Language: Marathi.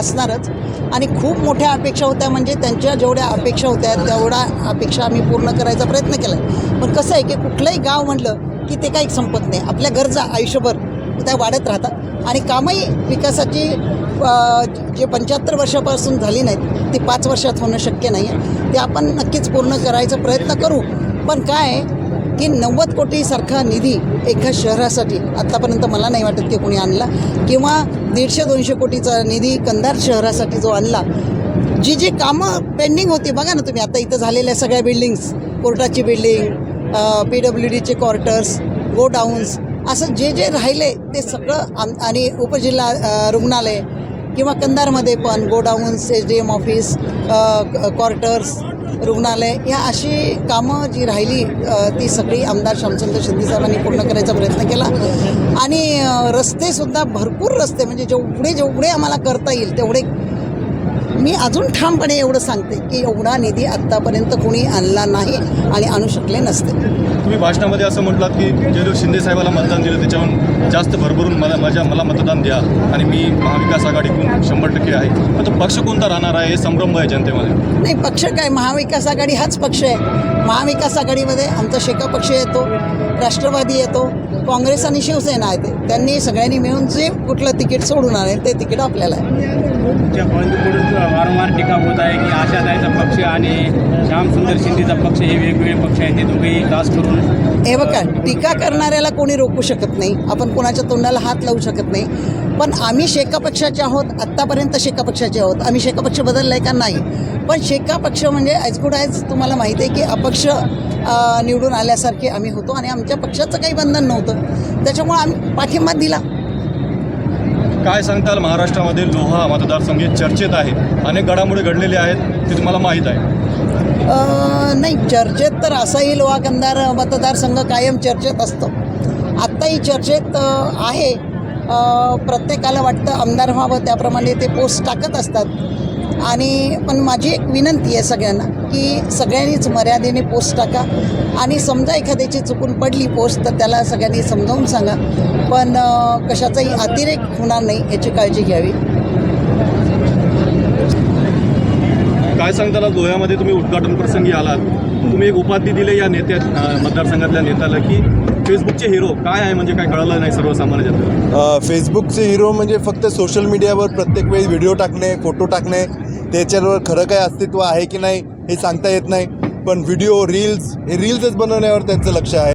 असणारच. आणि खूप मोठ्या अपेक्षा होत्या म्हणजे त्यांच्या जेवढ्या अपेक्षा होत्या तेवढ्या अपेक्षा आम्ही पूर्ण करायचा प्रयत्न केला. आहे पण कसं आहे की कुठलंही गाव म्हणलं की ते काही संपत नाही. आपल्या गरजा आयुष्यभर त्या वाढत राहतात. आणि कामही विकासाची जे पंच्याहत्तर वर्षापासून झाली नाहीत ती पाच वर्षात होणं शक्य नाही आहे ते आपण नक्कीच पूर्ण करायचा प्रयत्न करू. पण काय आहे की नव्वद कोटीसारखा निधी एका शहरासाठी आत्तापर्यंत मला नाही वाटत की कोणी आणला. किंवा दीडशे दोनशे कोटीचा निधी कंधार शहरासाठी जो आणला. जी जी कामं पेंडिंग होती बघा ना तुम्ही आता इथं झालेल्या सगळ्या बिल्डिंग्स कोर्टाची बिल्डिंग पी डब्ल्यू डीचे क्वार्टर्स गोडाऊन्स असं जे जे राहिले ते सगळं आम आणि उपजिल्हा रुग्णालय किंवा कंधारमध्ये पण godowns H D M office quarters रुग्णालय या अशी कामं जी राहिली ती सगळी आमदार श्यामचंद्र शिंदे साहेबांनी पूर्ण करायचा प्रयत्न केला. आणि रस्तेसुद्धा भरपूर रस्ते म्हणजे जेवढे जेवढे आम्हाला करता येईल तेवढे मी अजून ठामपणे एवढं सांगते की एवढा निधी आत्तापर्यंत कोणी आणला नाही आणि आणू शकले नसते. तुम्ही भाषणामध्ये असं म्हटलात की जे लोक शिंदे साहेबाला मतदान दिलं त्याच्याहून जास्त भरभरून मला माझ्या मला मतदान द्या आणि मी महाविकास आघाडीकडून शंभर टक्के आहे. पण तो पक्ष कोणता राहणार आहे हे संभ्रम आहे जनतेमध्ये. नाही पक्ष काय? महाविकास आघाडी हाच पक्ष आहे. महाविकास आघाडीमध्ये आमचा शेका पक्ष येतो राष्ट्रवादी येतो काँग्रेस आणि शिवसेना आहे ते. त्यांनी सगळ्यांनी मिळून जे कुठलं तिकीट सोडून आले ते तिकीट आपल्याला वारंवार टीका होत आहे की आशाताईचा पक्ष आणि श्यामसुंदर शिंदेचा पक्ष हे वेगवेगळे पक्ष आहेत ते दोघेही दास करून हे बघा टीका करणाऱ्याला कोणी रोखू शकत नाही. आपण कोणाच्या तोंडाला हात लावू शकत नाही. पण आम्ही शेका पक्षाचे आहोत आत्तापर्यंत शेका पक्षाचे आहोत. आम्ही शेका पक्ष बदलला आहे का नाही? पण शेका पक्ष म्हणजे ॲज गुड ॲज तुम्हाला माहिती आहे की अपक्ष निवडून आल्यासारखे आम्ही होतो आणि आमच्या पक्षाचं काही बंधन नव्हतं. त्याच्यामुळं आम्ही पाठिंबा दिला. काय सांगताल? महाराष्ट्रामध्ये लोहा मतदारसंघ चर्चेत आहे. अनेक घडामोडी घडलेले आहेत ते तुम्हाला माहीत आहे. नाही चर्चेत तर असाही वा कंदार मतदारसंघ कायम चर्चेत असतो. आत्ताही चर्चेत आहे. प्रत्येकाला वाटतं आमदार व्हावं त्याप्रमाणे ते पोस्ट टाकत असतात. आणि पण माझी एक विनंती आहे सगळ्यांना की सगळ्यांनीच मर्यादेने पोस्ट टाका. आणि समजा एखाद्याची चुकून पडली पोस्ट तर त्याला सगळ्यांनी समजावून सांगा. पण कशाचाही अतिरेक होणार नाही याची काळजी घ्यावी. काय सांगताल? लोह्यामध्ये तुम्ही उद्घाटन प्रसंगी आलात. तुम्ही एक उपाधी दिले या नेत्या मतदारसंघातल्या नेत्याला की फेसबुकचे हिरो काय आहे? म्हणजे काय कळलं नाही सर्वसामान्य जनतेला? फेसबुकचे हिरो म्हणजे फक्त सोशल मीडियावर प्रत्येक वेळी व्हिडिओ टाकणे फोटो टाकणे त्याच्यावर खरं काय अस्तित्व आहे की नाही हे सांगता येत नाही. पण व्हिडिओ रील्स हे रील्सच बनवण्यावर त्यांचं लक्ष आहे.